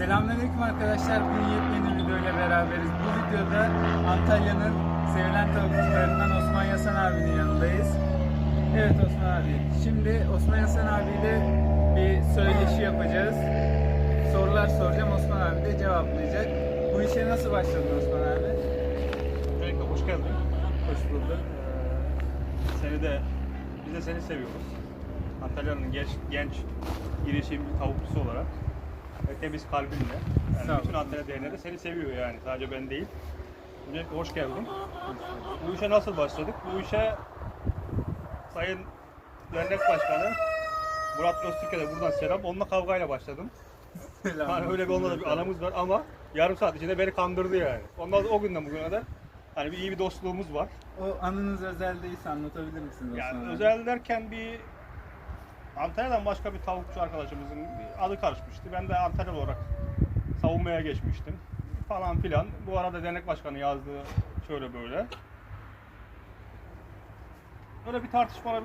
Selamünaleyküm arkadaşlar. Bugün yepyeni video ile beraberiz. Bu videoda Antalya'nın sevilen tavukçularından Osman Yasan abinin yanındayız. Evet Osman abi. Şimdi Osman Yasan abiyle bir söyleşi yapacağız. Sorular soracağım. Osman abi de cevaplayacak. Bu işe nasıl başladın Osman abi? Öncelikle hoş geldin. Hoş bulduk. Ee, seni de, biz de seni seviyoruz. Antalya'nın genç, genç girişim bir tavukçusu olarak ve temiz kalbinle. Yani Sağ bütün Antalya değerleri seni seviyor yani sadece ben değil. Öncelikle hoş geldin. Bu işe nasıl başladık? Bu işe Sayın Dernek Başkanı Murat Öztürk'e de buradan selam. Onunla kavgayla başladım. Hani öyle bir onunla da bir anamız var ama yarım saat içinde beni kandırdı yani. Ondan o günden bugüne kadar hani bir iyi bir dostluğumuz var. O anınız özel değilse anlatabilir misiniz Yani özel derken bir Antalya'dan başka bir tavukçu arkadaşımızın adı karışmıştı. Ben de Antalya olarak savunmaya geçmiştim falan filan. Bu arada dernek başkanı yazdığı şöyle böyle. Böyle bir tartışmalar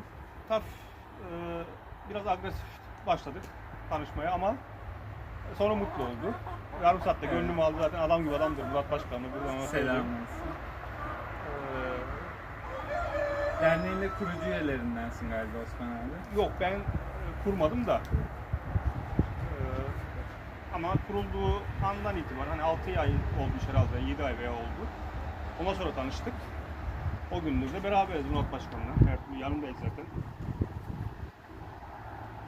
taf, e, biraz agresif başladık tanışmaya ama sonra mutlu oldu. Yarım saatte gönlümü aldı zaten adam gibi adamdır Murat Başkanı. Selam olsun. Derneğin de kurucu üyelerindensin galiba Osman abi. Yok ben e, kurmadım da. Ee, ama kurulduğu andan itibaren hani 6 ay olmuş herhalde 7 ay veya oldu. Ondan sonra tanıştık. O gündür de beraberiz Murat Başkan'la. Her türlü yanımdayız zaten.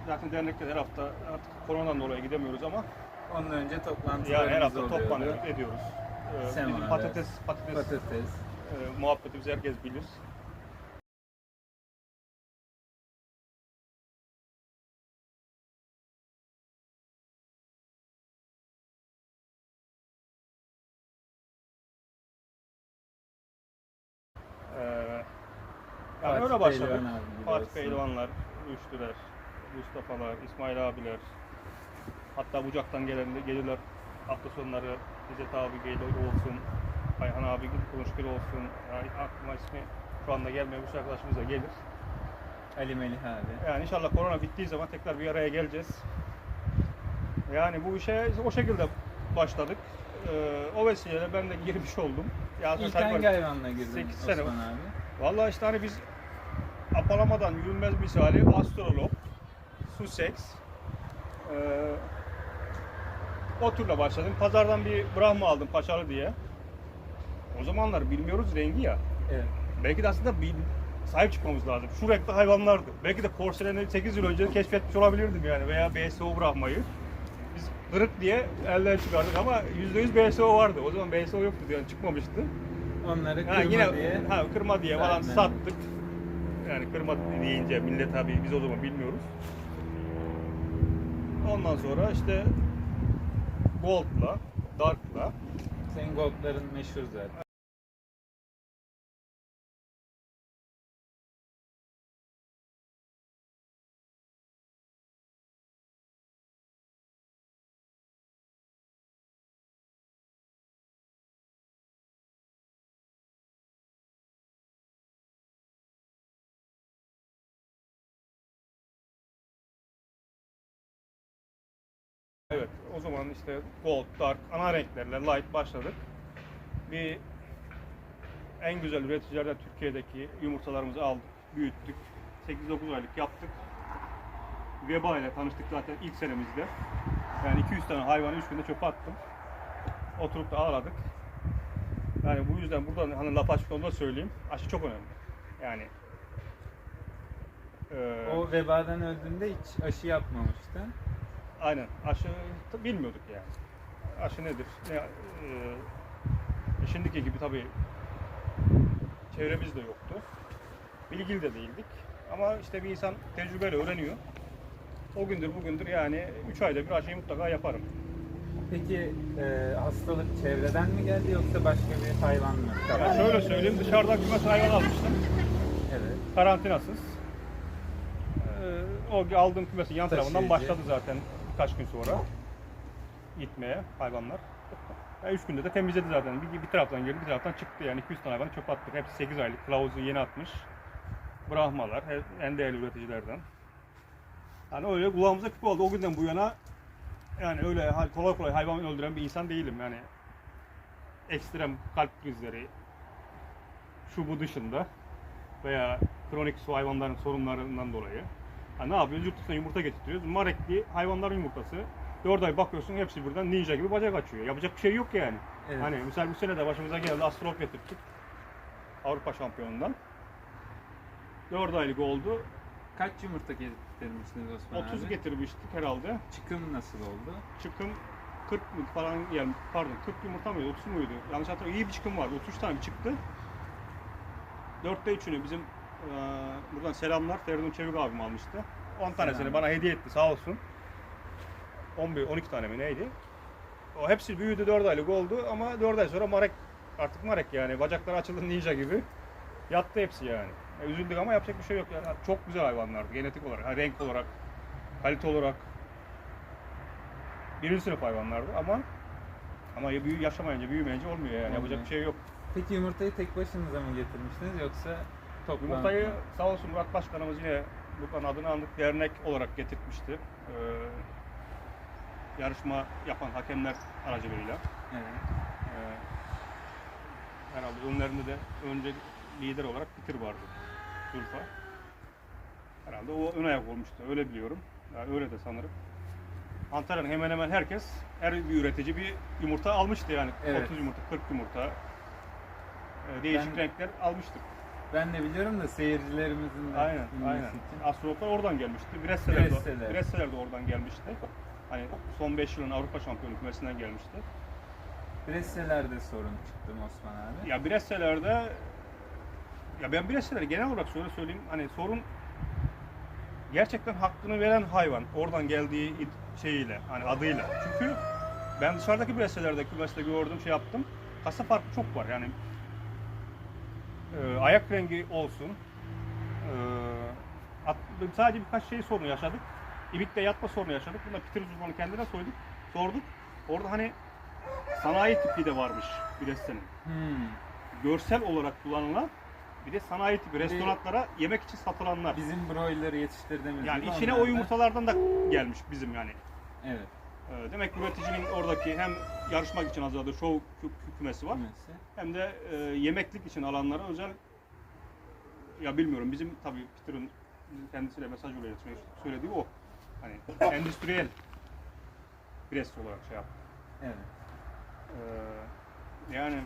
Zaten dernekte her hafta artık koronadan dolayı gidemiyoruz ama Ondan önce toplantılarımız yani her hafta oluyordu. toplanıyoruz, ediyoruz. Ee, bizim Semaver, patates, patates, Patates. e, muhabbetimizi herkes bilir. Fatih öyle başladık. Pehlivan abi Fatih olsun. Pehlivanlar, Rüştüler, Mustafa'lar, İsmail abiler. Hatta Bucak'tan gelen gelirler hafta sonları İzzet abi gelir olsun, Ayhan abi konuşkül olsun. Yani aklıma ismi şu anda gelmeyen bir arkadaşımız da gelir. Ali Melih abi. Yani inşallah korona bittiği zaman tekrar bir araya geleceğiz. Yani bu işe o şekilde başladık. Ee, o vesileyle ben de girmiş oldum. Ya İlk hangi hayvanla girdin Sekiz Osman sene. abi? Vallahi işte hani biz apalamadan yürünmez misali astrolog, Sussex, ee, o türle başladım. Pazardan bir Brahma aldım paçalı diye. O zamanlar bilmiyoruz rengi ya. Evet. Belki de aslında bir sahip çıkmamız lazım. Şu renkte hayvanlardı. Belki de porseleni 8 yıl önce keşfetmiş olabilirdim yani veya BSO Brahma'yı. Biz kırık diye elden çıkardık ama %100 BSO vardı. O zaman BSO yoktu yani çıkmamıştı. Onları Ha, kırma yine diye. ha, kırma diye falan sattık. Yani kırma deyince millet tabii biz o zaman bilmiyoruz. Ondan sonra işte Gold'la, Dark'la Senin goldların meşhur zaten. Evet, o zaman işte gold, dark, ana renklerle light başladık. Bir en güzel üreticilerden Türkiye'deki yumurtalarımızı aldık, büyüttük. 8-9 aylık yaptık. Veba ile tanıştık zaten ilk senemizde. Yani 200 tane hayvanı 3 günde çöpe attım. Oturup da ağladık. Yani bu yüzden buradan hani laf açık onu da söyleyeyim. Aşı çok önemli. Yani eee, O vebadan öldüğünde hiç aşı yapmamıştın. Aynen. Aşı bilmiyorduk yani. Aşı nedir? Ne, e, şimdiki gibi tabii çevremiz de yoktu. Bilgili de değildik. Ama işte bir insan tecrübeyle öğreniyor. O gündür bugündür yani 3 ayda bir aşıyı mutlaka yaparım. Peki e, hastalık çevreden mi geldi yoksa başka bir hayvan mı? Yani şöyle söyleyeyim dışarıdan kümes hayvan almıştım. Evet. Karantinasız. Ee, o aldığım kümesin yan tarafından Taşıyıcı. başladı zaten birkaç gün sonra gitmeye hayvanlar. Yani üç günde de temizledi zaten. Bir, bir taraftan girdi, bir taraftan çıktı. Yani 200 tane hayvanı çöpe attık. Hepsi 8 aylık. Kılavuzu yeni atmış. Brahmalar, en değerli üreticilerden. Yani öyle kulağımıza küpe oldu. O günden bu yana yani öyle kolay kolay hayvan öldüren bir insan değilim yani. Ekstrem kalp krizleri şu bu dışında veya kronik su hayvanların sorunlarından dolayı. Ha, ne yapıyoruz? Yurt dışına yumurta getiriyoruz. Marekli hayvanların yumurtası. 4 ay bakıyorsun hepsi birden ninja gibi bacak açıyor. Yapacak bir şey yok yani. Evet. Hani misal bu sene de başımıza geldi astrolog getirdik. Avrupa şampiyonundan. 4 aylık oldu. Kaç yumurta getirmişsiniz Osman 30 abi? getirmiştik herhalde. Çıkım nasıl oldu? Çıkım 40 mı falan yani pardon 40 yumurta mıydı 30 muydu? Yanlış hatırlamıyorum. İyi bir çıkım vardı. 33 tane çıktı. 4'te 3'ünü bizim eee, buradan selamlar Feridun Çevik abim almıştı. 10 tanesini Selam. bana hediye etti sağ olsun. 11 12 tane mi neydi? O hepsi büyüdü 4 aylık oldu ama 4 ay sonra marek artık marek yani bacakları açıldı ninja gibi. Yattı hepsi yani. E, üzüldük ama yapacak bir şey yok yani. Çok güzel hayvanlardı genetik olarak, ha, renk olarak, kalite olarak. Birinci sınıf hayvanlardı ama ama ya büyü yaşamayınca, büyümeyince olmuyor yani. Yapacak Olmuyor. bir şey yok. Peki yumurtayı tek başınıza mı getirmiştiniz yoksa toplam Yumurtayı sağ olsun Murat Başkanımız yine bu adını andık dernek olarak getirtmişti. Ee, yarışma yapan hakemler aracılığıyla. Evet. Ee, herhalde önlerinde de önce lider olarak Bitir vardı. Zülfa. Herhalde o ön ayak olmuştu. Öyle biliyorum. Yani öyle de sanırım. Antalya'nın hemen hemen herkes, her bir üretici bir yumurta almıştı yani. Evet. 30 yumurta, 40 yumurta. Ee, değişik Ben- renkler almıştık. Ben de biliyorum da seyircilerimizin de Aynen, bilmesi aynen. için. Astrologlar oradan gelmişti. Bresseler de, Bresseler. Bresseler de oradan gelmişti. Hani son 5 yılın Avrupa Şampiyonu kümesinden gelmişti. Bresselerde sorun çıktı mı Osman abi? Ya Bresseler'de ya ben Bresseler'i genel olarak şöyle söyleyeyim. Hani sorun gerçekten hakkını veren hayvan. Oradan geldiği it- şeyiyle, hani adıyla. Çünkü ben dışarıdaki Bresseler'de kümeste gördüm, şey yaptım. Kasa farkı çok var. Yani e, ayak rengi olsun. E, at- sadece birkaç şey sorunu yaşadık. İbikte yatma sorunu yaşadık. Bunda Peter uzmanı kendine soyduk, sorduk. Orada hani sanayi tipi de varmış Bresseler'in Hmm. görsel olarak kullanılan bir de sanayi tipi Bir restoranlara yemek için satılanlar. Bizim broiler yetiştirdiğimiz Yani içine o da- yumurtalardan da gelmiş bizim yani. Evet. Ee, Demek ki üreticinin oradaki hem yarışmak için hazırladığı şov kü- kü- kümesi var Kümesi. hem de e, yemeklik için alanlara özel ya bilmiyorum bizim tabii Peter'ın kendisiyle mesaj söyle- söylediği o. Hani endüstriyel pres olarak şey yaptı. Evet. Ee, yani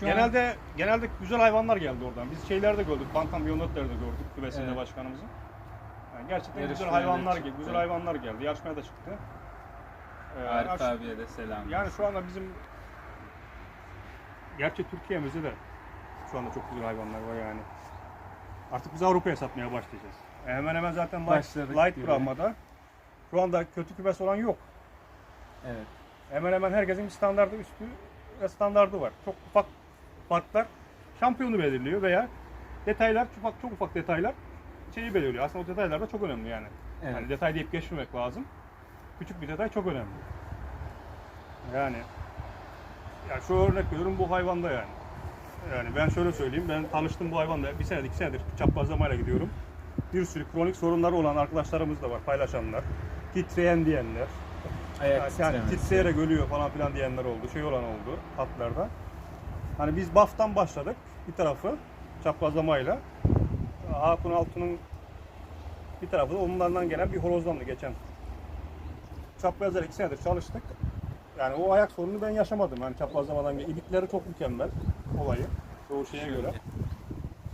Şu an- genelde genelde güzel hayvanlar geldi oradan. Biz şeylerde gördük, Bantam Biyonotlar'da gördük küvesinde Evet. başkanımızın. Yani gerçekten güzel Yarışmaya da hayvanlar çıktı. geldi, güzel hayvanlar geldi. Yarışmaya da çıktı. Ee, Arif yaş- abiye de selam. yani şu anda bizim gerçi Türkiye'mizde de şu anda çok güzel hayvanlar var yani. Artık biz Avrupa'ya satmaya başlayacağız. E, hemen hemen zaten light, Başladık light gibi. Brahma'da şu anda kötü kümes olan yok. Evet. Hemen hemen herkesin bir standardı üstü ve standardı var. Çok ufak farklar şampiyonu belirliyor veya detaylar çok ufak, çok ufak detaylar şeyi belirliyor. Aslında o detaylar da çok önemli yani. Evet. Yani detay deyip geçmemek lazım. Küçük bir detay çok önemli. Yani ya şu örnek veriyorum bu hayvanda yani. Yani ben şöyle söyleyeyim ben tanıştım bu hayvanda bir senedir iki senedir çaprazlamayla gidiyorum. Bir sürü kronik sorunları olan arkadaşlarımız da var paylaşanlar. Titreyen diyenler, Ayak yani, titreyerek ölüyor falan filan diyenler oldu. Şey olan oldu atlarda. Hani biz BAF'tan başladık bir tarafı çaprazlamayla. Hakun Altun'un bir tarafı da onlardan gelen bir horozlandı geçen. Çaprazlar iki senedir çalıştık. Yani o ayak sorununu ben yaşamadım. Yani çaprazlamadan gelen. İbikleri çok mükemmel olayı. Çoğu şeye göre.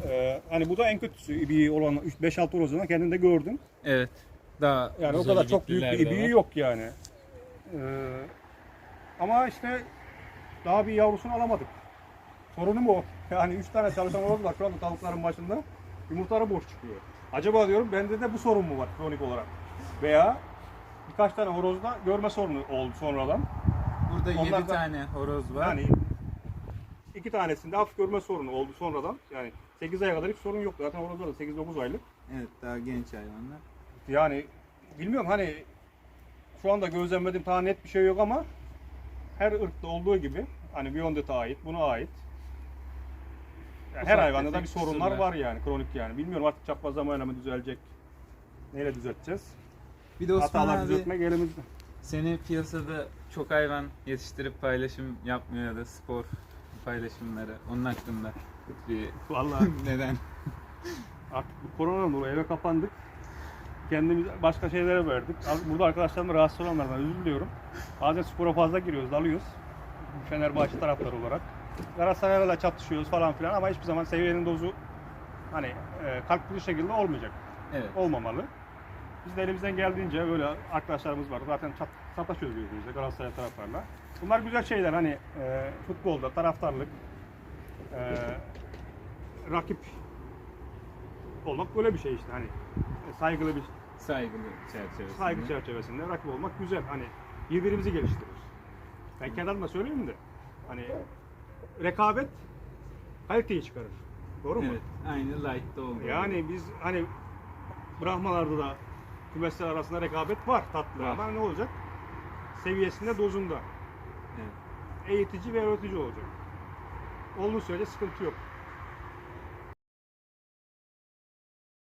Ee, hani bu da en kötüsü ibiği olan 5-6 horozdan kendinde gördüm. Evet. Daha Yani o kadar çok büyük bir de ibiği yok yani. Ee, ama işte daha bir yavrusunu alamadık. Sorunum o. Yani 3 tane çalışan horoz var şu anda tavukların başında. Yumurtaları boş çıkıyor. Acaba diyorum bende de bu sorun mu var kronik olarak? Veya birkaç tane horozda görme sorunu oldu sonradan. Burada 7 Onlardan- tane horoz var. Yani iki tanesinde hafif görme sorunu oldu sonradan. Yani 8 aya kadar hiç sorun yoktu. Zaten horozlar da 8-9 aylık. Evet daha genç hayvanlar. Yani bilmiyorum hani şu anda gözlemlediğim daha net bir şey yok ama her ırkta olduğu gibi hani Beyondet'e ait, buna ait. Yani her hayvanda da bir sorunlar var yani kronik yani. Bilmiyorum artık çaprazlamayla mı düzelecek Neyle düzelteceğiz? Bir de Osman Hatalar abi düzeltmek elimizde. seni piyasada çok hayvan yetiştirip paylaşım yapmıyor ya da spor paylaşımları. Onun hakkında bir Vallahi neden? artık bu koronadan dolayı eve kapandık. Kendimizi başka şeylere verdik. Az- Burada arkadaşlarımla rahatsız olanlardan özür diliyorum. Bazen spora fazla giriyoruz, dalıyoruz. Fenerbahçe taraftarı olarak. Galatasaray'la çatışıyoruz falan filan ama hiçbir zaman seviyenin dozu hani e, kırıcı şekilde olmayacak. Evet. olmamalı. Biz de elimizden geldiğince böyle arkadaşlarımız var. Zaten çat, sataşıyoruz birbirimizle Galatasaray taraftarla. Bunlar güzel şeyler hani e, futbolda taraftarlık, e, rakip olmak böyle bir şey işte hani e, saygılı bir Saygılı çerçevesinde. saygı çerçevesinde rakip olmak güzel hani birbirimizi geliştirir. Ben kendi adıma söyleyeyim de hani rekabet kaliteyi çıkarır. Doğru mu? Evet. Aynı Light'ta oldu. Yani biz hani Brahmalarda da kümesler arasında rekabet var tatlı Var. ama ne olacak? Seviyesinde, dozunda. Evet. Eğitici ve öğretici olacak. Olduğu sürece sıkıntı yok.